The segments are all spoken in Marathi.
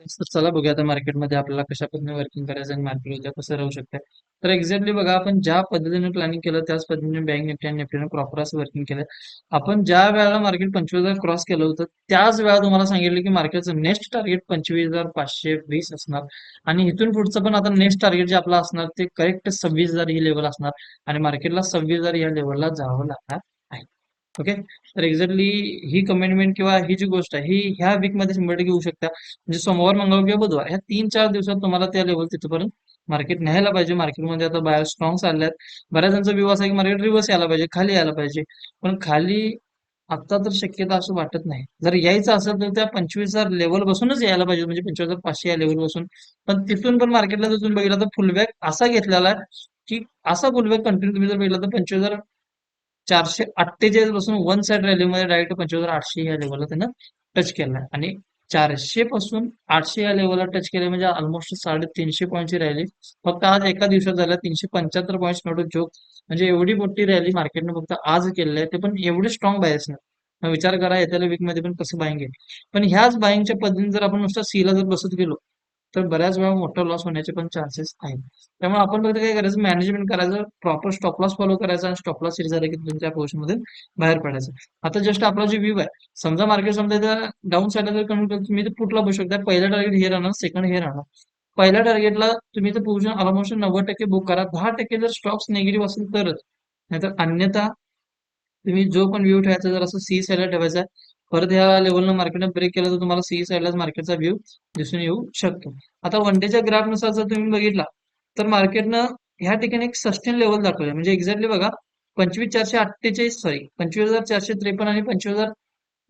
चला बघूया आता मार्केटमध्ये आपल्याला कशा पद्धतीने वर्किंग करायचं आणि मार्केट उद्या कसं राहू शकतं तर एक्झॅक्टली बघा आपण ज्या पद्धतीने प्लॅनिंग केलं त्याच पद्धतीने बँक निफ्टी आणि निफ्टीने प्रॉपर असं वर्किंग केलं. आपण ज्या वेळेला मार्केट पंचवीस हजार क्रॉस केलं होतं त्याच वेळा तुम्हाला सांगितलं की मार्केटचं नेक्स्ट टार्गेट पंचवीस हजार पाचशे वीस असणार. आणि इथून पुढचं पण आता नेक्स्ट टार्गेट जे आपलं असणार ते करेक्ट सव्वीस हजार ही लेवल असणार. आणि मार्केटला सव्वीस हजार या लेवलला जावं लागणार. ओके तर एक्झॅक्टली ही कमेंटमेंट किंवा ही जी गोष्ट आहे ही ह्या वीकमध्ये शंभर टक्के होऊ शकता. म्हणजे सोमवार मंगळवार किंवा बुधवार ह्या तीन चार दिवसात तुम्हाला त्या लेवल तिथपर्यंत मार्केट न्यायला पाहिजे. मार्केटमध्ये आता बाहेर स्ट्रॉंग चालल्यात. बऱ्याच जणांचा व्यू असा आहे की मार्केट रिव्हर्स यायला पाहिजे खाली यायला पाहिजे. पण खाली आता तर शक्यता असं वाटत नाही. जर यायचं असेल तर त्या पंचवीस हजार लेवल बसूनच यायला पाहिजे. म्हणजे पंचवीस हजार पाचशे या लेवल बसून पण तिथून पण मार्केटला जर तुम्ही बघितलं तर फुलबॅक असा घेतलेला आहे की असा फुलबॅक कंटिन्यू तुम्ही जर बघितलं तर पंचवीस हजार चारशे अठ्ठेचाळीसपासून वन साइड रॅलीमध्ये डायरेक्ट पंचवीस आठशे या लेवलला त्यानं टच केला आहे आणि चारशे पासून आठशे या लेवलला टच केले म्हणजे ऑलमोस्ट साडेतीनशे पॉईंटची रॅली फक्त आज एका दिवसात झाल्या तीनशे पंच्याहत्तर पॉईंट नोट जोक म्हणजे एवढी मोठी रॅली मार्केटनं फक्त आज केलेली आहे ते पण एवढे स्ट्रॉंग बायस नाही विचार करा येत्याला वीकमध्ये पण कसं बाईंग आहे पण ह्याच बाईंगच्या पद्धतीने जर आपण नुसतं सीला जर बसत गेलो तर बऱ्याच वेळा मोठा लॉस होण्याचे पण चान्सेस आहेत. त्यामुळे आपण फक्त काय करायचं मॅनेजमेंट करायचं प्रॉपर स्टॉप लॉस फॉलो करायचा आणि स्टॉप लॉस झाला की तुमच्या पोझिशनमध्ये बाहेर पडायचं. आता जस्ट आपला जे व्ह्यू आहे समजा मार्केट समजा डाऊन साईडला जर कमी तुम्ही पुटला बसू शकता पहिला टार्गेट हे राहणार सेकंड हे राहणार. पहिल्या टार्गेटला तुम्ही तर पोझिशन ऑलमोस्ट नव्वद टक्के बुक करा. दहा टक्के जर स्टॉक्स निगेटिव्ह असेल तरच नाहीतर अन्यथा तुम्ही जो पण व्ह्यू ठेवायचा जर असं सी साईडला ठेवायचा परत ह्या लेवलनं मार्केटनं ब्रेक केलं तर तुम्हाला सी साईडलाच मार्केटचा व्ह्यू दिसून येऊ शकतो. आता वन डेच्या ग्राफनुसार जर तुम्ही बघितला तर मार्केटनं ह्या ठिकाणी एक सस्टेन लेवल दाखवलं म्हणजे एक्झॅक्टली बघा पंचवीस चारशे अठ्ठेचाळीस सॉरी पंचवीस हजार चारशे त्रेपन्न आणि पंचवीस हजार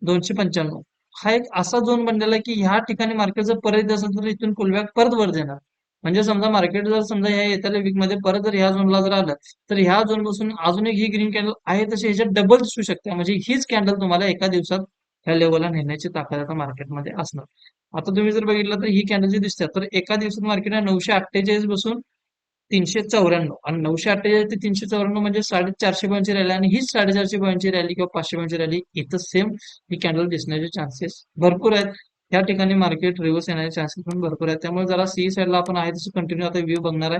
दोनशे पंच्याण्णव. हा एक असा झोन बनलेला आहे की ह्या ठिकाणी मार्केट जर परत येत असेल तर इथून पुलबॅक परत वर देणार. म्हणजे समजा मार्केट जर समजा ह्या येत्या वीकमध्ये परत जर ह्या झोनला जर आलं तर ह्या झोनपासून अजून एक ही ग्रीन कॅन्डल आहे तशी ह्याच्यात डबल दिसू शकते. म्हणजे हीच कॅन्डल तुम्हाला एका दिवसात ह्या लेवलला नेण्याची ताकद आता मार्केटमध्ये असणार. आता तुम्ही जर बघितलं तर ही कॅन्डल जी दिसते तर एका दिवसात मार्केट नऊशे अठ्ठेचाळीस बसून तीनशे चौऱ्याण्णव आणि नऊशे अठ्ठेचाळीस ते तीनशे चौऱ्याण्णव म्हणजे साडेचारशे पॉईंटची रॅली आणि हीच साडेचारशे पॉईंटची रॅली किंवा पाचशे पॉईंटची रॅली इथं सेम ही कॅन्डल दिसण्याचे चान्सेस भरपूर आहेत. या ठिकाणी मार्केट रिव्हर्स येण्याचे चान्सेस पण भरपूर आहेत. त्यामुळे जरा सी साईडला आपण आहे तसं कंटिन्यू आता व्ह्यू बघणार आहे.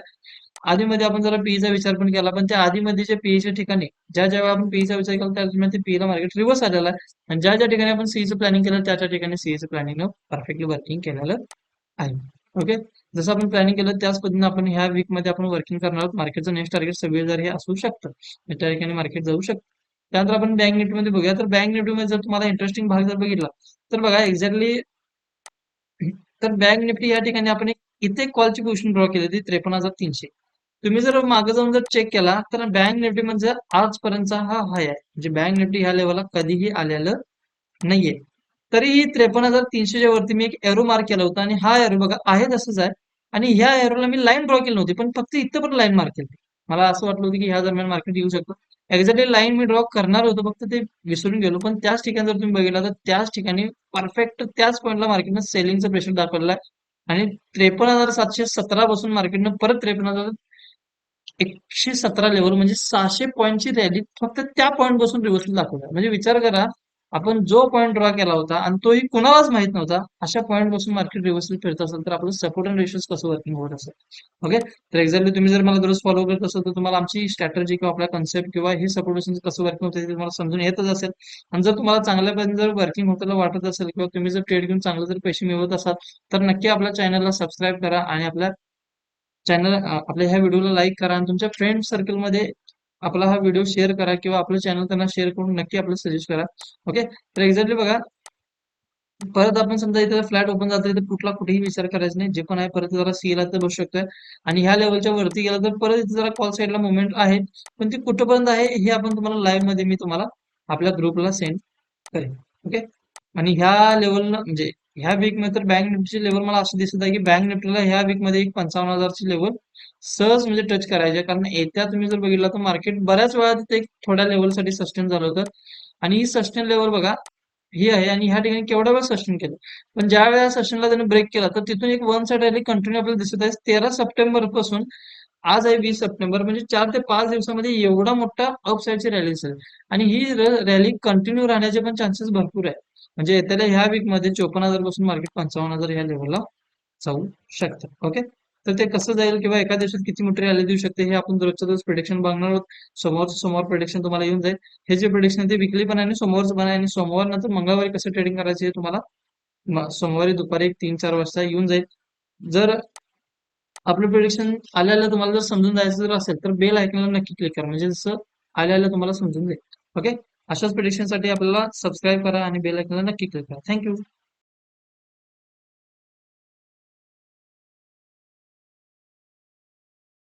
आधीमध्ये आपण जरा पीईचा विचार पण केला पण त्या आधीमध्ये जे पीईच्या ठिकाणी ज्या ज्या आपण पीईचा विचार केला त्या पीला मार्केट रिव्हर्स आलेला आहे. आणि ज्या ज्या ठिकाणी आपण सीचं प्लॅनिंग केलं त्या त्या ठिकाणी सीईचं प्लॅनिंग परफेक्टली वर्किंग केलेलं आहे. ओके जसं आपण प्लॅनिंग केलं त्याच पद्धतीने आपण ह्या वीकमध्ये आपण वर्किंग करणार आहोत. मार्केटचं नेक्स्ट टार्गेट सव्वीस हजार हे असू शकतं. त्या ठिकाणी मार्केट जाऊ शकतं. त्यानंतर आपण बँक निफ्टीमध्ये बघूया. तर बँक निफ्टीमध्ये जर तुम्हाला इंटरेस्टिंग भाग जर बघितला तर बघा एक्झॅक्टली तर बँक निफ्टी या ठिकाणी आपण एक इथे कॉलची पोझिशन ड्रॉ केली होती त्रेपन्न हजार तीनशे. तुम्ही जर मागे जाऊन जर चेक केला तर बँक निफ्टी म्हणजे आजपर्यंतचा हा हाय आहे. म्हणजे बँक निफ्टी ह्या लेवलला कधीही आलेलं नाहीये. तरीही त्रेपन्न हजार तीनशेच्या वरती मी एक एरो मार्क केला होता. आणि हा एरो बघा आहे तसंच आहे. आणि ह्या एरोला मी लाईन ड्रॉ केली नव्हती पण फक्त इथं पण लाईन मार्क केली. मला असं वाटलं होतं की ह्या दरम्यान मार्केट येऊ शकतं. एक्झॅक्टली लाईन मी ड्रॉ करणार होतो फक्त ते विसरून गेलो. पण त्याच ठिकाणी जर तुम्ही बघितलं तर त्याच ठिकाणी परफेक्ट त्याच पॉईंटला मार्केटनं सेलिंगचं प्रेशर दाखवलेलं आहे. आणि त्रेपन्न हजार सातशे सतरा पासून मार्केटनं परत त्रेपन्न हजार एकशे सतरा लेवल म्हणजे सहाशे पॉईंटची रॅली फक्त त्या पॉईंटपासून रिव्हर्सल दाखवला म्हणजे विचार करा आपण जो पॉईंट ड्रॉ केला होता आणि तोही कुणालाच माहीत नव्हता अशा पॉईंटपासून मार्केट रिव्हर्सल फिरत असेल तर आपलं सपोर्ट अँड रेशोज कसं वर्किंग होत असेल? ओके तर एक्झॅक्टली तुम्ही जर मला दररोज फॉलो करत असेल तर तुम्हाला आमची स्ट्रॅटर्जी किंवा आपला कन्सेप्ट किंवा हे सपोर्ट कसं वर्किंग होतं ते तुम्हाला समजून येतच असेल. आणि जर तुम्हाला चांगल्या जर वर्किंग होताना वाटत असेल किंवा तुम्ही जर ट्रेड घेऊन चांगले जर पैसे मिळवत असाल तर नक्की आपल्या चॅनलला सबस्क्राईब करा आणि आपल्या चॅनल आपल्या ह्या व्हिडिओला लाईक करा आणि तुमच्या फ्रेंड सर्कलमध्ये आपला हा व्हिडिओ शेअर करा किंवा आपलं चॅनल त्यांना शेअर करून नक्की आपलं सजेस्ट करा. ओके तर एक्झॅक्टली बघा परत आपण समजा इथे फ्लॅट ओपन जातो इथे कुठला कुठेही विचार करायचा नाही. जे पण आहे परत जरा सीला तर बसू शकतोय. आणि ह्या लेवलच्या वरती गेला तर परत इथे जरा कॉल साईडला मुवमेंट आहे. पण ती कुठपर्यंत आहे हे आपण तुम्हाला लाईव्हमध्ये मी तुम्हाला आपल्या ग्रुपला सेंड करेन. ओके आणि ह्या लेवलनं म्हणजे ह्या वीकमध्ये तर बँक निफ्टीची लेवल मला असं दिसत आहे की बँक निफ्टीला ह्या वीकमध्ये एक पंचावन्न हजारची लेवल सहज म्हणजे टच करायचे कारण येत्या तुम्ही जर बघितलं तर मार्केट बऱ्याच वेळा तिथे थोड्या लेवलसाठी सस्टेन झालं होतं. आणि ही सस्टेन लेवल बघा ही आहे आणि ह्या ठिकाणी केवढा वेळ सस्टेन केलं? पण ज्या वेळेला सस्टेनला त्याने ब्रेक केला तर तिथून एक वन साइड रॅली कंटिन्यू आपल्याला दिसत आहे. तेरा सप्टेंबरपासून आज आहे वीस सप्टेंबर म्हणजे चार ते पाच दिवसामध्ये एवढा मोठा अपसाईडची रॅली असेल आणि ही रॅली कंटिन्यू राहण्याचे पण चान्सेस भरपूर आहे. म्हणजे येत्या ह्या वीकमध्ये चोपन्न हजारपासून मार्केट पंचावन्न हजार ह्या लेवलला जाऊ शकतं. ओके तर ते कसं जाईल किंवा एका दिवसात किती मोठी रॅली देऊ शकते हे आपण रोजच्या दिवस प्रिडिक्शन बघणार आहोत. समोर समोर प्रिडिक्शन तुम्हाला येऊन जाईल. हे जे प्रिडिक्शन आहे ते विकली पण आहे आणि सोमवारचं पण आहे आणि सोमवार नंतर मंगळवारी कसं ट्रेडिंग करायचं हे तुम्हाला सोमवारी दुपारी एक तीन चार वाजता येऊन जाईल. जर आपलं प्रिडिक्शन आल्याला तुम्हाला जर समजून जायचं जर असेल तर बेल ऐकण्याला नक्की क्लिक करा. म्हणजे जसं आल्याला तुम्हाला समजून जाईल. ओके अशाच प्रिडिक्शनसाठी आपल्याला सबस्क्राईब करा आणि बेल ऐकण्याला नक्की क्लिक करा. थँक्यू